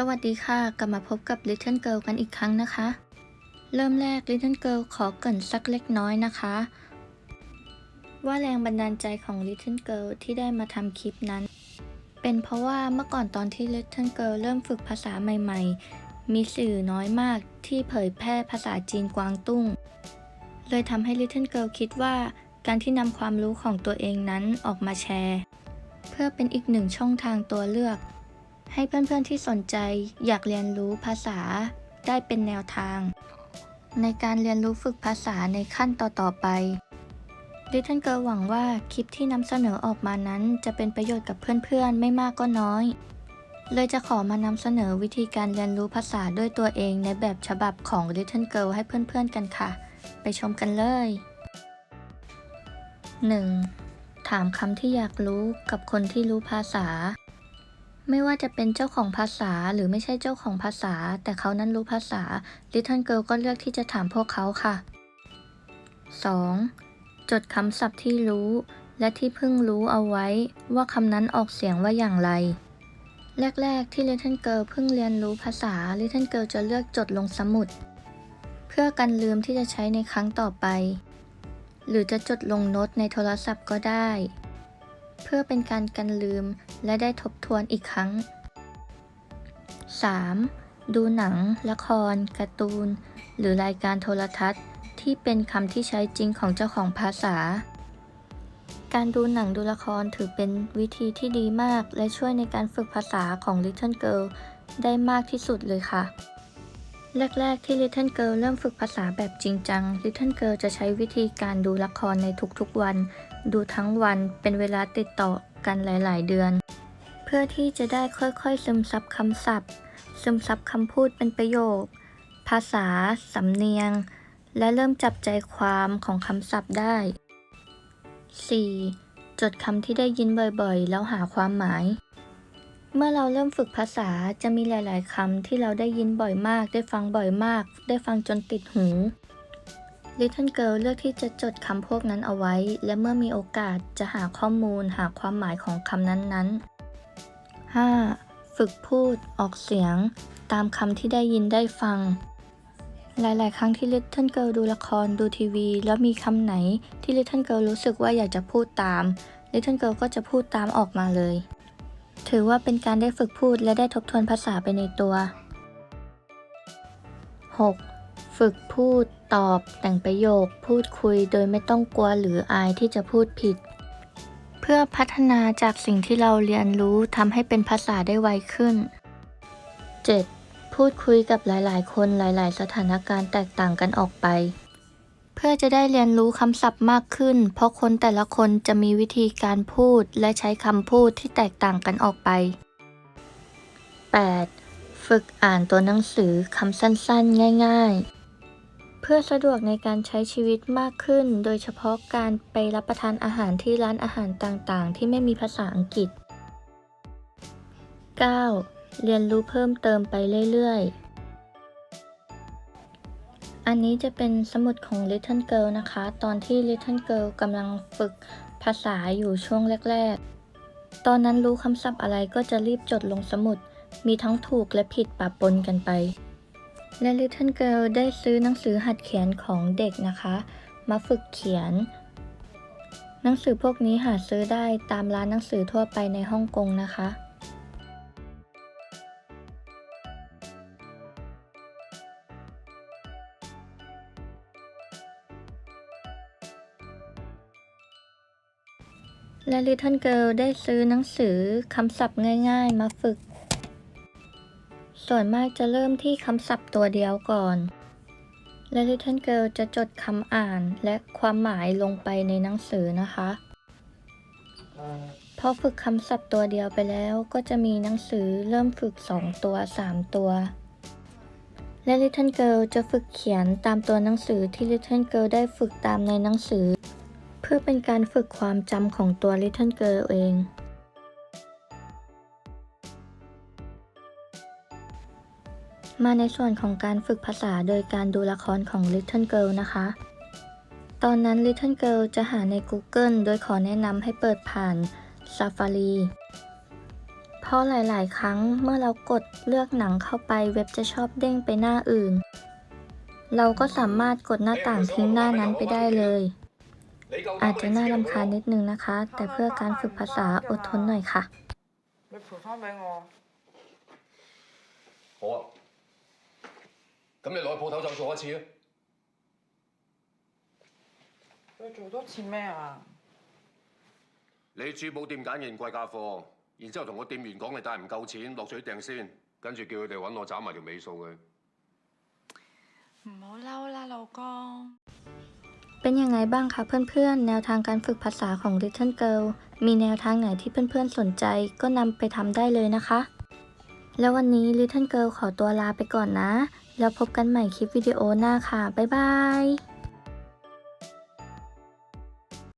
สวัสดีค่ะ กลับมาพบกับ Little Girl กันอีกครั้งนะคะ เริ่มแรก Little Girl ขอเกรินสักเล็กน้อยนะคะ ว่าแรงบันดาลใจของ Little Girl ที่ได้มาทำคลิปนั้น เป็นเพราะว่าเมื่อก่อนตอนที่ Little Girl เริ่มฝึกภาษาใหม่ๆ มีสื่อน้อยมากที่เผยแพร่ภาษาจีนกวางตุ้ง เลยทำให้ Little Girl คิดว่าการที่นำความรู้ของตัวเองนั้นออกมาแชร์ เพื่อเป็นอีกหนึ่งช่องทางตัวเลือก ให้เพื่อนๆที่สนใจอยากเรียนรู้ภาษาได้เป็นแนวทาง ในการเรียนรู้ฝึกภาษาในขั้นต่อๆไป Little Girl หวังว่าคลิปที่นำเสนอออกมานั้น จะเป็นประโยชน์กับเพื่อนๆ ไม่มากก็น้อย เลยจะขอมานำเสนอวิธีการเรียนรู้ภาษาด้วยตัวเองในแบบฉบับของ Little Girl ให้เพื่อนๆกันค่ะ ไปชมกันเลย 1. ถามคำที่อยากรู้กับคนที่รู้ภาษา ไม่ว่าจะเป็นเจ้าของภาษาหรือไม่ใช่เจ้าของภาษา แต่เขานั้นรู้ภาษา Little Girl ก็เลือกที่จะถามพวกเขาค่ะ 2. จดคำศัพท์ที่รู้ และที่เพิ่งรู้เอาไว้ว่าคำนั้นออกเสียงว่าอย่างไร แรก ๆ ที่ Little Girl เพิ่งเรียนรู้ภาษา Little Girl จะเลือกจดลงสมุด เพื่อกันลืมที่จะใช้ในครั้งต่อไป หรือจะจดลงโน้ตในโทรศัพท์ก็ได้ เพื่อเป็นการกันลืมและได้ทบทวนอีกครั้ง 3. ดูหนัง ละคร การ์ตูน หรือรายการโทรทัศน์ ที่เป็นคำที่ใช้จริงของเจ้าของภาษา การดูหนังดูละครถือเป็นวิธีที่ดีมาก และช่วยในการฝึกภาษาของ Little Girl ได้มากที่สุดเลยค่ะ แรก ๆ ที่ Little Girl เริ่มฝึกภาษาแบบจริงจัง Little Girl จะใช้วิธีการดูละครในทุกๆวัน ดูทั้งวันเป็นเวลาติดต่อกันหลาย ๆ เดือน เพื่อที่จะได้ค่อยๆ ซึมซับคำศัพท์ ซึมซับคำพูดเป็นประโยค ภาษา สำเนียง และเริ่มจับใจความของคำศัพท์ได้ 4. จดคำที่ได้ยินบ่อยๆ แล้วหาความหมาย เมื่อเราเริ่มฝึกภาษาจะมีหลาย ๆคำที่เราได้ยินบ่อยมาก ได้ฟังบ่อยมาก ได้ฟังจนติดหู Little Girl เลือกที่จะจดคำพวกนั้นเอาไว้ และเมื่อมีโอกาสจะหาข้อมูลหาความหมายของคำนั้นๆ 5. ฝึกพูดออกเสียง ตามคำที่ได้ยินได้ฟัง หลาย ๆ ครั้งที่ Little Girl ดูละครดูทีวี แล้วมีคำไหนที่ Little Girl รู้สึกว่าอยากจะพูดตาม Little Girl ก็จะพูดตามออกมาเลย ถือว่าเป็นการได้ฝึกพูดและได้ทบทวนภาษาไปในตัว 6. ฝึกพูดตอบแต่งประโยค พูดคุยโดยไม่ต้องกลัวหรืออายที่จะพูดผิด เพื่อพัฒนาจากสิ่งที่เราเรียนรู้ทำให้เป็นภาษาได้ไวขึ้น 7. พูดคุยกับหลาย ๆ คนหลาย ๆ สถานการณ์แตกต่างกันออกไป เพื่อจะได้เรียนรู้คำศัพท์มากขึ้น เพราะคนแต่ละคนจะมีวิธีการพูดและใช้คำพูดที่แตกต่างกันออกไป 8. ฝึกอ่านตัวหนังสือคำสั้น ๆ ง่าย ๆ พื่อสะดวกในการใช้ชีวิตมากขึ้น โดยเฉพาะการไปรับประทานอาหารที่ร้านอาหารต่างๆ ที่ไม่มีภาษาอังกฤษ 9. เรียนรู้เพิ่มเติมไปเรื่อยๆ อันนี้จะเป็นสมุดของ Little Girl นะคะ ตอนที่ Little Girl กำลังฝึกภาษาอยู่ช่วงแรก ๆ ตอนนั้นรู้คำศัพท์อะไรก็จะรีบจดลงสมุด มีทั้งถูกและผิดปะปนกันไป และ Little Girl ได้ซื้อหนังสือหัดเขียนของเด็กนะคะ มาฝึกเขียน หนังสือพวกนี้หาซื้อได้ตามร้านหนังสือทั่วไปในฮ่องกงนะคะ และ Little Girl ได้ซื้อหนังสือคำศัพท์ง่าย ๆ มาฝึก ส่วนมากจะเริ่มที่คำศัพท์ตัวเดียวก่อน และ Little Girl จะจดคำอ่านและความหมายลงไปในหนังสือนะคะ พอฝึกคำศัพท์ตัวเดียวไปแล้วก็จะมีหนังสือเริ่มฝึก 2 ตัว 3 ตัว และ Little Girl จะฝึกเขียนตามตัวหนังสือที่ Little Girl ได้ฝึกตามในหนังสือ เพื่อเป็นการฝึกความจำของตัว Little Girl เอง มาในส่วนของการฝึกภาษาโดยการดูละครของ Little Girl นะคะ ตอนนั้น Little Girl จะหาใน Google โดยขอแนะนำให้เปิดผ่าน Safari เพราะหลาย ๆ ครั้งเมื่อเรากดเลือกหนังเข้าไปเว็บจะชอบเด้งไปหน้าอื่น เราก็สามารถกดหน้าต่างทิ้งหน้านั้นไปได้เลย อาจจะน่ารำคาญนิดนึงนะคะ แต่เพื่อการฝึกภาษาอดทนหน่อยค่ะ 咁你落去铺头就做一次啊！你做多次咩啊？你珠宝店拣现贵价货，然之后同个店员讲你带唔够钱，落水订先，跟住叫佢哋揾我找埋条尾数佢。唔好嬲啦，老公。 เป็นยังไงบ้างคะเพื่อนๆ แนวทางการฝึกภาษาของ Little Girl มีแนวทางไหนที่เพื่อนๆ สนใจก็นำไปทำได้เลยนะคะ แล้ววันนี้ Little Girl ขอตัวลาไปก่อนนะ แล้วพบกันใหม่คลิปวิดีโอหน้าค่ะ บ๊ายบาย